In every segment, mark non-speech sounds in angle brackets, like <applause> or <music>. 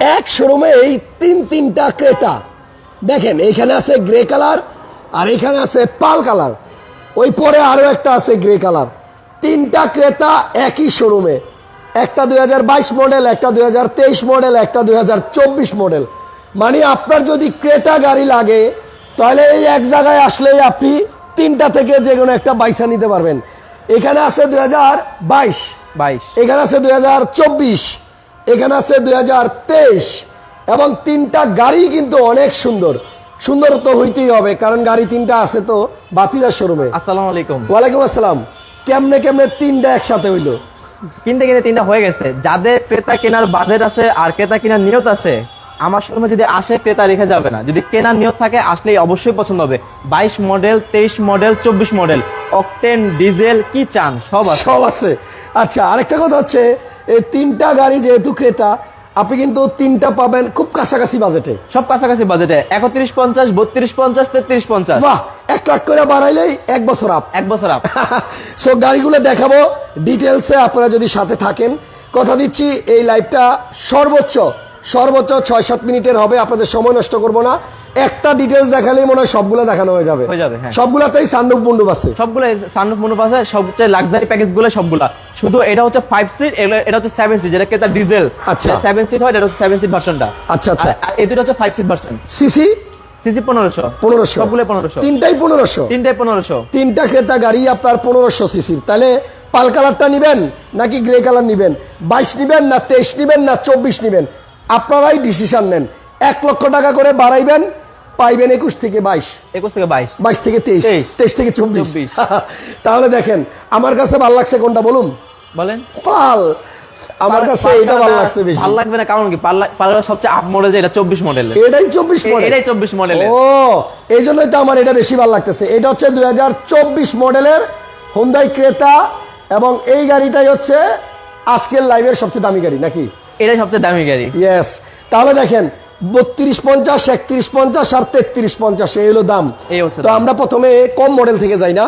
এক শোরুমে এই তিন তিনটা ক্রেতা। দেখেন এইখানে আছে গ্রে কালার আর এখানে আছে পাল কালার। ওই পরে আরও একটা আছে গ্রে কালার। তিনটা ক্রেতা একই শোরুমে। একটা দু হাজার বাইশ মডেল একটা দু হাজার তেইশ মডেল একটা দু হাজার চব্বিশ মডেল। মানে আপনার যদি ক্রেতা গাড়ি লাগে তাহলে এই এক জায়গায় আসলেই আপনি তিনটা থেকে যে কোনো একটা বাইসা নিতে পারবেন। এখানে আছে দুই বাইশ। বাইশ। এখানে আছে দুই হাজার চব্বিশ। এখানে আছে দুই হাজার তেইশ এবং তিনটা গাড়ি কিন্তু অনেক সুন্দর। সুন্দর তো হইতেই হবে কারণ গাড়ি তিনটা আছে তো বাতিজার শোরুমে। আসসালামু আলাইকুম। ওয়ালাইকুম আসসালাম। কেমনে কেমনে তিনটা একসাথে হইল? কিনতে কিনে তিনটা হয়ে গেছে। যাদের ক্রেতা কেনার বাজেট আছে আর ক্রেতা কেনার নিয়ত আছে আমার শোরুমে যদি আসে ক্রেতা রেখে যাবে না। যদি কেনার নিয়ত থাকে আসলেই অবশ্যই পছন্দ হবে। বাইশ মডেল তেইশ মডেল চব্বিশ মডেল অকটেন ডিজেল কি চান সব আছে। সব আছে। আচ্ছা আরেকটা কথা হচ্ছে এই তিনটা গাড়ি যেহেতু ক্রেতা আপনি কিন্তু তিনটা পাবেন খুব কাছাকাছি বাজেটে। সব কাছাকাছি বাজেটে। একত্রিশ পঞ্চাশ বত্রিশ পঞ্চাশ তেত্রিশ পঞ্চাশ। বাহ এক লাখ করে বাড়াইলেই এক বছর আপ এক বছর আপ সো <laughs> গাড়িগুলো দেখাবো ডিটেলসে আপনারা যদি সাথে থাকেন। কথা দিচ্ছি এই লাইভটা সর্বোচ্চ সর্বোচ্চ ছয় সাত মিনিটের হবে আপনাদের সময় নষ্ট করব না। একটা ডিটেলস দেখালেই মনে হয় সবগুলো দেখানো হয়ে যাবে। হয়ে যাবে। সবগুলাতেই সান্ডুপ মুন্ডুপ আছে। সবগুলো সানরুফ মনুফ আছে সবচেয়ে লাক্সারি প্যাকেজগুলো সবগুলা। শুধু এটা হচ্ছে ফাইভ সিট এটা হচ্ছে সেভেন সিট যেটা ক্রেতা ডিজেল আচ্ছা। সেভেন সিট হয় এটা হচ্ছে সেভেন সিট ভার্সনটা আচ্ছা, আচ্ছা। আর এই দুটো হচ্ছে five seat version CC CC পনেরোশো। পনেরোশো। সবগুলো পনেরোশো। তিনটাই পনেরোশো। তিনটায় পনেরোশো। তিনটা ক্রেতা গাড়ি আপনার পনেরোশো সিসির তাহলে পাল কালারটা নিবেন নাকি গ্রে কালার নিবেন? বাইশ নিবেন না তেইশ নিবেন না চব্বিশ নিবেন? আপনারাই ডিসিশন নেন। এক লক্ষ টাকা করে বাড়াইবেন পাইবেন একুশ থেকে বাইশ। একুশ থেকে বাইশ। বাইশ থেকে তেইশ। তেইশ। থেকে চব্বিশ। <laughs> তাহলে দেখেন আমার কাছে ভালো লাগছে কোনটা বলুন? বলেন। পাল আমার কাছে এটা ভালো লাগছে বেশি। ভালো লাগবে না কারণ কি? পার্লার সবচেয়ে আপ মডেল এটা চব্বিশ মডেলের এটাই চব্বিশ মডেল এটাই চব্বিশ মডেলের ও এই জন্যই তো আমার এটা বেশি ভালো লাগতেছে। এটা হচ্ছে দুই হাজার চব্বিশ মডেলের হোন্দাই ক্রেতা এবং এই গাড়িটাই হচ্ছে আজকের লাইভের সবচেয়ে দামি গাড়ি নাকি? এটাই সবচেয়ে দামি গাড়ি। ইয়েস তাহলে দেখেন বত্রিশ পঞ্চাশ একত্রিশ পঞ্চাশ আর তেত্রিশ পঞ্চাশ এই হলো দাম। তো আমরা প্রথমে কম মডেল থেকে যাই না?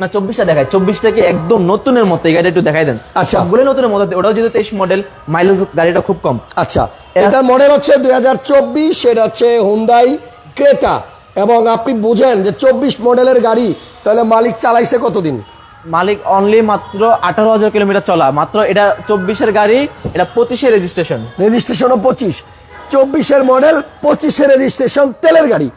না চব্বিশটা দেখায় চব্বিশটা কি একদম নতুনের মতো? এই গাড়িটা একটু দেখাই দেন। আচ্ছা। সবগুলো নতুনের মতো ওটাও যদি তেইশ মডেল মাইলেজ গাড়িটা খুব কম। আচ্ছা। এটার মডেল হচ্ছে দুই হাজার চব্বিশ সেটা হচ্ছে হুন্দাই ক্রেতা এবং আপনি বুঝেন যে চব্বিশ মডেলের গাড়ি তাহলে মালিক চালাইছে কতদিন? মালিক অনলি মাত্র আঠারো হাজার কিলোমিটার চলা। মাত্র এটা চব্বিশের গাড়ি এটা পঁচিশের রেজিস্ট্রেশন রেজিস্ট্রেশনও পঁচিশ। চব্বিশের মডেল পঁচিশের রেজিস্ট্রেশন তেলের গাড়ি।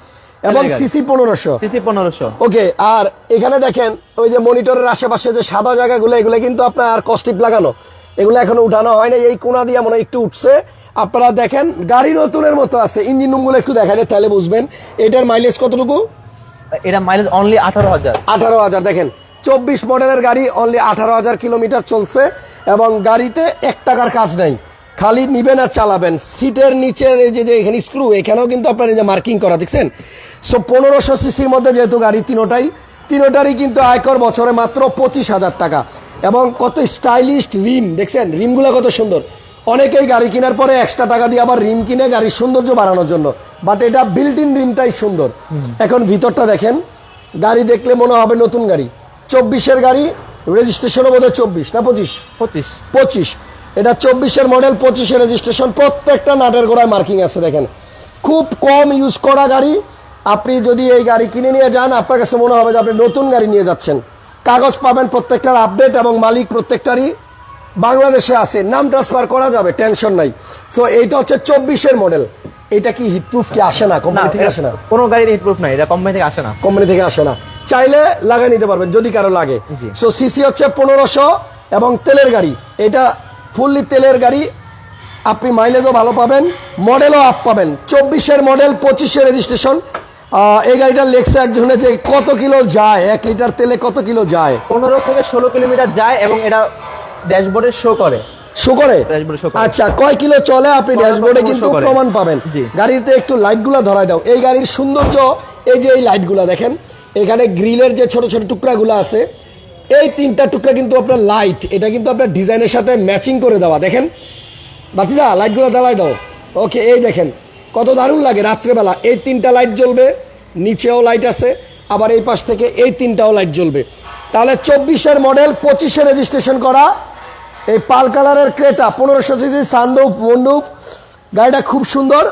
এবং সিসি পনেরোশো। সিসি পনেরোশো। ওকে আর এখানে দেখেন ওই যে মনিটরের আশেপাশে যে সাদা জায়গাগুলো এগুলো কিন্তু আপনার কস্টিপ লাগানো। এগুলো এখনও উঠানো হয় না এই কোনা দিয়ে মনে একটু উঠছে। আপনারা দেখেন গাড়ি নতুনের মতো আছে। ইঞ্জিন রুমগুলো একটু দেখালে তাহলে বুঝবেন। এটার মাইলেজ কতটুকু? এটা মাইলেজ অনলি আঠারো হাজার। আঠারো হাজার দেখেন। চব্বিশ মডেলের গাড়ি অনলি আঠারো হাজার কিলোমিটার চলছে এবং গাড়িতে এক টাকার কাজ নাই। খালি নিবেন আর চালাবেন। সিটের নিচের এই যে যে এখানে স্ক্রু এখানেও কিন্তু আপনার এই যে মার্কিং করা দেখছেন? সো পনেরোশো সিসির মধ্যে যেহেতু গাড়ি তিনোটাই তিনোটারই কিন্তু আয়কর বছরে মাত্র পঁচিশ হাজার টাকা। এবং কত স্টাইলিশ রিম দেখছেন? রিমগুলো কত সুন্দর। অনেকেই গাড়ি কেনার পরে এক্সট্রা টাকা দিয়ে আবার রিম কিনে গাড়ির সৌন্দর্য বাড়ানোর জন্য। বাট এটা বিল্ট ইন রিমটাই সুন্দর এখন ভিতরটা দেখেন। গাড়ি দেখলে মনে হবে নতুন গাড়ি। চব্বিশের গাড়ি রেজিস্ট্রেশনও বোধহয় চব্বিশ না পঁচিশ? পঁচিশ। পঁচিশ। এটা চব্বিশের মডেল পঁচিশে রেজিস্ট্রেশন প্রত্যেকটা নাটের গোড়ায় মার্কিং আছে দেখেন। খুব কম ইউজ করা গাড়ি। আপনি যদি এই গাড়ি কিনে নিয়ে যান আপনার কাছে মনে হবে যে আপনি নতুন গাড়ি নিয়ে যাচ্ছেন। কাগজ পাবেন প্রত্যেকটার আপডেট এবং মালিক প্রত্যেকটারই বাংলাদেশে আছে। নাম ট্রান্সফার করা যাবে টেনশন নাই। সো এইটা হচ্ছে চব্বিশের মডেল এটা কি হিটপ্রুফ কি আসে না? কোম্পানি থেকে আসে না? কোনো গাড়ির হিট প্রুফ নাই এটা কোম্পানি থেকে আসে না। কোম্পানি থেকে আসে না। চাইলে লাগাই নিতে পারবেন যদি কারও লাগে। সো সিসি হচ্ছে পনেরোশো এবং তেলের গাড়ি। এটা ফুললি তেলের গাড়ি। আপনি মাইলেজও ভালো পাবেন মডেলও আপ পাবেন। চব্বিশের মডেল পঁচিশের রেজিস্ট্রেশন এই গাড়িটা লেখছে একজনে যে কত কিলো যায় এক লিটার তেলে কত কিলো যায়? পনেরো থেকে ষোলো কিলোমিটার যায় এবং এটা ড্যাশবোর্ডে শো করে। শো করে? ড্যাশবোর্ডে শো করে। আচ্ছা কয় কিলো চলে আপনি ড্যাশবোর্ডে কিন্তু প্রমাণ পাবেন। গাড়িতে একটু লাইটগুলো ধরাই দাও। এই গাড়ির সৌন্দর্য এই যে এই লাইটগুলো দেখেন এখানে গ্রিলের যে ছোট ছোট টুকরাগুলো আছে, এই তিনটা টুকরা কিন্তু আপনার লাইট এটা কিন্তু আপনার ডিজাইনের সাথে ম্যাচিং করে দেওয়া। দেখেন, বাতিজা লাইটগুলো জ্বালাই দাও। ওকে এই দেখেন, কত দারুণ লাগে রাত্রেবেলা। এই তিনটা লাইট জ্বলবে, নিচেও লাইট আছে, আবার এই পাশ থেকে এই তিনটাও লাইট জ্বলবে। তাহলে চব্বিশের মডেল পঁচিশে রেজিস্ট্রেশন করা। এই পাল কালারের ক্রেটা, পনেরোশো সিসি সানরুফ মন্ডুপ গাড়িটা খুব সুন্দর।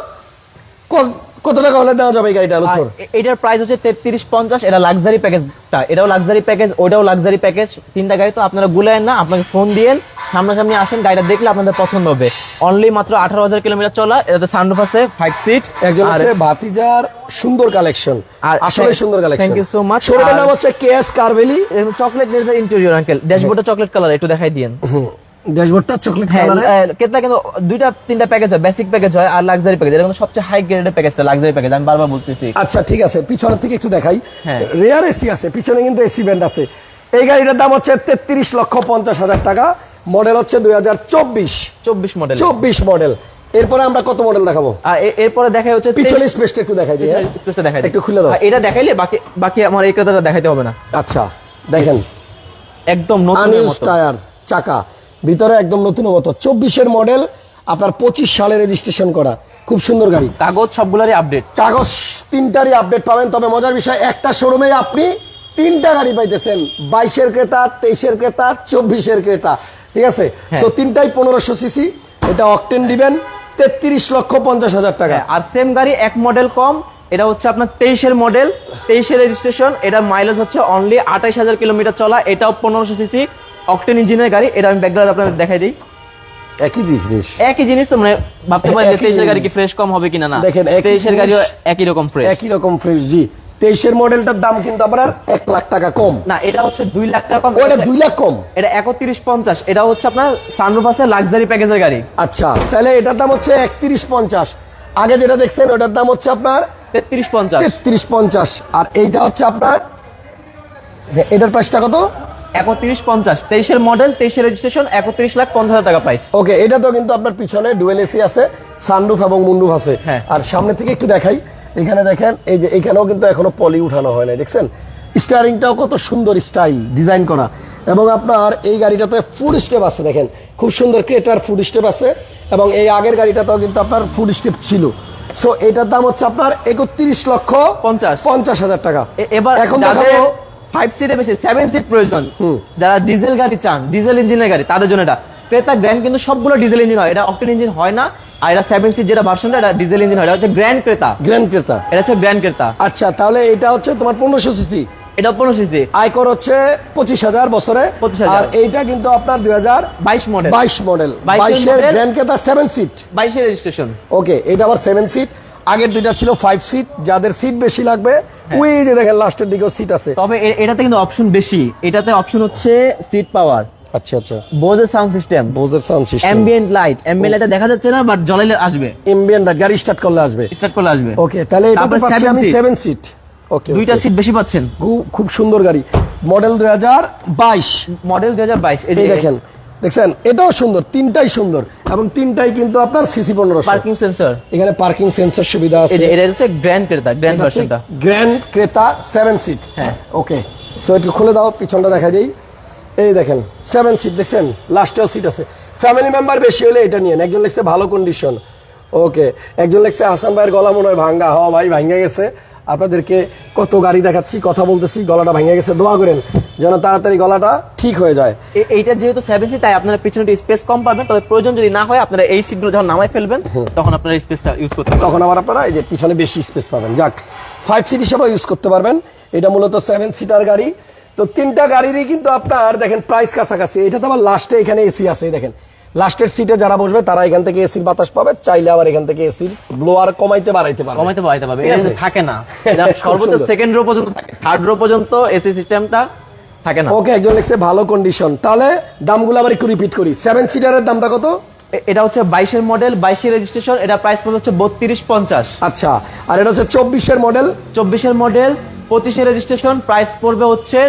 কত টাকা হলে দেওয়া যাবে এই গাড়িটা লুৎফর? এটার প্রাইস হচ্ছে তেত্রিশ পঞ্চাশ এটা লাক্সারি প্যাকেজটা এটাও লাক্সারি প্যাকেজ ওটাও লাক্সারি প্যাকেজ তিনটা গাড়ি তো আপনারা গুলায়েন না আপনাকে ফোন দিয়েন সামনাসামনি আসেন গাড়িটা দেখলে আপনাদের পছন্দ হবে। অনলি মাত্র আঠারো হাজার কিলোমিটার চলা এটাতে সানরুফ আছে ফাইভ সিট একজন আছে ভাতিজার সুন্দর কালেকশন আর আসলে সুন্দর collection thank you so much. শোরুমের নাম হচ্ছে K S car valley chocolate interior uncle ড্যাশবোর্ডটা chocolate colour একটু দেখাই দিয়েন। ড্যাশবোর্ডটা চকলেট হ্যাঁ কালারে কেতলা কিন্তু দুইটা তিনটা প্যাকেজ হয় বেসিক প্যাকেজ হয় আর লাক্সারি প্যাকেজ এটা কিন্তু সবচেয়ে হাই গ্রেডের প্যাকেজটা লাক্সারি প্যাকেজ আমি বারবার বলতেছি। আচ্ছা ঠিক আছে পিছনের থেকে একটু দেখাই। হ্যাঁ। রেয়ার এসি আছে পিছনে কিন্তু এসি ব্যান্ড আছে। এই গাড়িটার দাম হচ্ছে তেত্রিশ লক্ষ পঞ্চাশ হাজার টাকা মডেল হচ্ছে দুই হাজার চব্বিশ। চব্বিশ মডেল চব্বিশ মডেল এরপরে আমরা কত মডেল দেখাবো? এরপরে দেখা হচ্ছে পিছনে স্পেসটা একটু দেখাই দিই হ্যাঁ? স্পেসটা দেখাই একটু খুলে দাও। এটা দেখাইলে বাকি বাকি আমার এই কথাটা দেখাইতে হবে না। আচ্ছা দেখেন। একদম মতো। টায়ার চাকা। ভিতরে একদম নতুন মতো। চব্বিশের মডেল আপনার পঁচিশ সালে রেজিস্ট্রেশন করা। খুব সুন্দর গাড়ি। কাগজ সবগুলারই আপডেট কাগজ তিনটারই আপডেট পাবেন তবে মজার বিষয় একটা শোরুমে আপনি তিনটা গাড়ি পাইতেছেন। বাইশের ক্রেতা তেইশের ক্রেতা চব্বিশের ক্রেতা। ঠিক আছে? হ্যাঁ। তো তিনটাই পনেরোশো সিসি এটা অকটেন দিবেন তেত্রিশ লক্ষ পঞ্চাশ হাজার টাকা। আর সেম গাড়ি এক মডেল কম। এটা হচ্ছে আপনার তেইশের মডেল তেইশের রেজিস্ট্রেশন এটা মাইলেজ হচ্ছে অনলি আঠাইশ হাজার কিলোমিটার চলা। এটাও পনেরোশো সিসি অকটেন ইঞ্জিনের গাড়ি এটা আমি ব্যাকগ্রাউন্ড আপনাদের দেখাই দিই। একই জিনিস একই জিনিস তো মানে ভাবতে পারেন যে তেইশের গাড়ি কি ফ্রেশ কম হবে কিনা না। দেখেন, তেইশের গাড়িও একই রকম ফ্রেশ একই রকম ফ্রেশ জি। তেইশের মডেলটার দাম কিন্তু আপনার এক লাখ টাকা কম। না এটা হচ্ছে দুই লাখ টাকা কম। ওটা দুই লাখ কম। এটা একত্রিশ পঞ্চাশ এটা হচ্ছে আপনার সানরুফ আছে লাক্সারি প্যাকেজের গাড়ি। আচ্ছা তাহলে এটার দাম হচ্ছে একত্রিশ পঞ্চাশ। আগে যেটা দেখছেন ওটার দাম হচ্ছে আপনার তেত্রিশ পঞ্চাশ। তেত্রিশ পঞ্চাশ। আর এইটা হচ্ছে আপনার এটার প্রাইসটা কত? একত্রিশ পঞ্চাশ। তেইশের মডেল তেইশের রেজিস্ট্রেশন একত্রিশ লাখ পঞ্চাশ হাজার টাকা প্রাইস ওকে এটা তো কিন্তু আপনার পিছনে ডুয়েল এসি আছে সানরুফ এবং মুন্ডুফ আছে। হ্যাঁ। আর সামনে থেকে একটু দেখাই এখানে দেখেন এই যে এখানেও কিন্তু এখনও পলি উঠানো হয় না দেখছেন? স্টারিংটাও কত সুন্দর স্টাইল ডিজাইন করা। এবং আপনার এই গাড়িটাতে ফুড স্টেপ আছে দেখেন। খুব সুন্দর ক্রেটার ফুড স্টেপ আছে এবং এই আগের গাড়িটাতেও কিন্তু আপনার ফুড স্টেপ ছিল। সো এটার দাম হচ্ছে আপনার একত্রিশ লক্ষ পঞ্চাশ। পঞ্চাশ হাজার টাকা। এবার এখন দেখাবো ফাইভ সিটে বেশি সেভেন সিট প্রয়োজন। যারা ডিজেল গাড়ি চান ডিজেল ইঞ্জিনের গাড়ি তাদের জন্য এটা। ক্রেতা গ্র্যান্ড কিন্তু সবগুলো ডিজেল ইঞ্জিন হয়। এটা অক্টেন ইঞ্জিন হয় না আর এটা সেভেন সিট যেটা ভার্সনটা এটা ডিজেল ইঞ্জিন হয়। এটা হচ্ছে গ্র্যান্ড ক্রেতা গ্র্যান্ড ক্রেতা এটা হচ্ছে গ্র্যান্ড ক্রেতা আচ্ছা তাহলে এটা হচ্ছে তোমার পনেরোশো সিসি এটা পনেরো সিসি আয়কর হচ্ছে পঁচিশ হাজার বছরে। 25,000 আর এইটা কিন্তু আপনার দুই হাজার বাইশ মডেল বাইশ মডেল বাইশের গ্র্যান্ড ক্রেতা সেভেন সিট বাইশের রেজিস্ট্রেশন ওকে এটা আবার সেভেন সিট আগের দুইটা ছিল ফাইভ সিট যাদের সিট বেশি লাগবে হ্যাঁ। ওই যে দেখেন লাস্টের দিকেও সিট আছে। তবে এটাতে কিন্তু অপশন বেশি। এটাতে অপশন হচ্ছে সিট পাওয়ার আচ্ছা আচ্ছা। বোজের sound system বোজের sound system ambient light ambient লাইটটা দেখা যাচ্ছে না বাট জ্বলাইলে আসবে। এমবিএন গাড়ি স্টার্ট করলে আসবে। স্টার্ট করলে আসবে। ওকে তাহলে এটাতে তারপর পাচ্ছি আমি seat। সেভেন সিট ওকে দুইটা সিট বেশি পাচ্ছেন। খুব সুন্দর গাড়ি। মডেল দুই হাজার বাইশ। মডেল দুই হাজার বাইশ। এই দেখেন দেখছেন? এটাও সুন্দর তিনটাই সুন্দর এবং তিনটাই কিন্তু আপনার সিসি পনেরোশো। পার্কিং সেন্সর এখানে পার্কিং সেন্সর সুবিধা আছে। এটা হচ্ছে গ্র্যান্ড ক্রেতা গ্র্যান্ড ভার্সনটা গ্র্যান্ড ক্রেতা সেভেন সিট হ্যাঁ। ওকে সো একটু খুলে দাও পিছনটা দেখা যাই এই দেখেন সেভেন সিট দেখছেন? লাস্টেও সিট আছে। ফ্যামিলি মেম্বার বেশি হলে এটা নিয়েন একজন লিখছে ভালো কন্ডিশন ওকে একজন লিখছে হাসান ভাইয়ের গলা মনে হয় ভাঙ্গা। হওয়া ভাই ভাঙ্গা গেছে। আপনাদেরকে কত গাড়ি দেখাচ্ছি কথা বলতেছি গলাটা ভেঙে গেছে দোয়া করেন যেন তাড়াতাড়ি গলাটা ঠিক হয়ে যায়। এইটা যেহেতু সেভেন সিট তাই আপনারা পিছনে স্পেস কম পাবেন তবে প্রয়োজন যদি না হয় আপনারা এই সিটগুলো যখন নামায় ফেলবেন তখন আপনারা স্পেসটা ইউজ করতে পারবেন। তখন আবার আপনারা এই যে পিছনে বেশি স্পেস পাবেন। যাক ফাইভ সিট হিসাবে ইউজ করতে পারবেন। এটা মূলত সেভেন সিটার গাড়ি। তো তিনটা গাড়িরই কিন্তু আপনার দেখেন প্রাইস কাছাকাছি। এটা তো আবার লাস্টে এখানে এসি আছে দেখেন। লাস্টের সিটে যারা বসবে তারা এখান থেকে এসির বাতাস পাবে চাইলে আবার এখান থেকে এসির ব্লোয়ার কমাইতে বাড়াইতে পারবে। কমাইতে বাড়াইতে পারবে। এটা থাকে না। <laughs> সর্বোচ্চ সেকেন্ড রো পর্যন্ত থাকে। থার্ড রো পর্যন্ত এসি সিস্টেমটা থাকে না। ওকে একজন লিখছে ভালো কন্ডিশন তাহলে দামগুলো আবার একটু রিপিট করি। সেভেন সিটারের দামটা কত? এটা হচ্ছে বাইশের মডেল বাইশের রেজিস্ট্রেশন এটা প্রাইস পড়বে হচ্ছে বত্রিশ পঞ্চাশ। আচ্ছা আর এটা হচ্ছে চব্বিশের মডেল চব্বিশের মডেল পঁচিশের রেজিস্ট্রেশন প্রাইস পড়বে হচ্ছে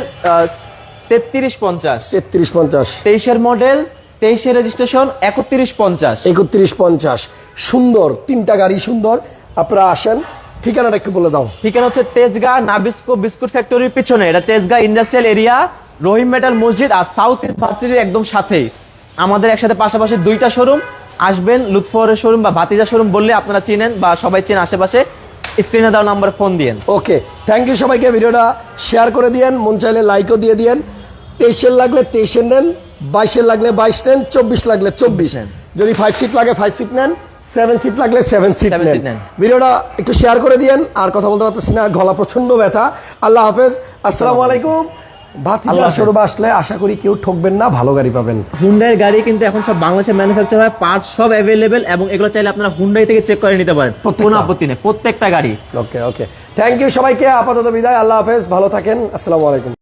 তেত্রিশ পঞ্চাশ। তেত্রিশ পঞ্চাশ। তেইশের মডেল তেইশের রেজিস্ট্রেশন একত্রিশ পঞ্চাশ। একত্রিশ পঞ্চাশ। সুন্দর তিনটা গাড়ি সুন্দর। আপনারা আসেন ঠিকানাটা একটু বলে দাও। ঠিকানা হচ্ছে তেজগা নাবিস্কো বিস্কুট ফ্যাক্টরির পিছনে। এটা Tejgaon industrial area Rahim metal মসজিদ আর সাউথ ইউনিভার্সিটির একদম সাথেই। আমাদের একসাথে পাশাপাশি দুইটা শোরুম আসবেন লুৎফরের শোরুম বা ভাতিজা শোরুম বললে আপনারা চিনেন বা সবাই চেন আশেপাশে। স্ক্রিনে দেওয়া নাম্বার ফোন দিয়েন। ওকে থ্যাংক ইউ সবাইকে। ভিডিওটা শেয়ার করে দিয়েন মন চাইলে লাইকও দিয়ে দিয়েন। তেইশের লাগলে তেইশের নেন। বাইশের লাগলে বাইশ নেন চব্বিশ লাগলে চব্বিশ। নেন। যদি ফাইভ সিট লাগে ফাইভ সিট নেন সেভেন সিট লাগলে সেভেন সিট নেন। ভিডিওটা একটু শেয়ার করে দিয়েন আর কথা বলতে পারতেছি না গলা প্রচণ্ড ব্যথা। আল্লাহ হাফেজ আসসালামু আলাইকুম। ভাতিজা শোরুমে আসলে আশা করি কেউ ঠকবেন না ভালো গাড়ি পাবেন। হুন্ডাইয়ের গাড়ি কিন্তু এখন সব বাংলাদেশে ম্যানুফ্যাকচার হয় পার্টস সব অ্যাভেলেবেল এবং এগুলো চাইলে আপনারা হুন্ডাই থেকে চেক করে নিতে পারেন? কোনো আপত্তি নেই প্রত্যেকটা গাড়ি। ওকে ওকে থ্যাংক ইউ সবাইকে আপাতত বিদায় আল্লাহ হাফেজ ভালো থাকেন আসসালামু আলাইকুম।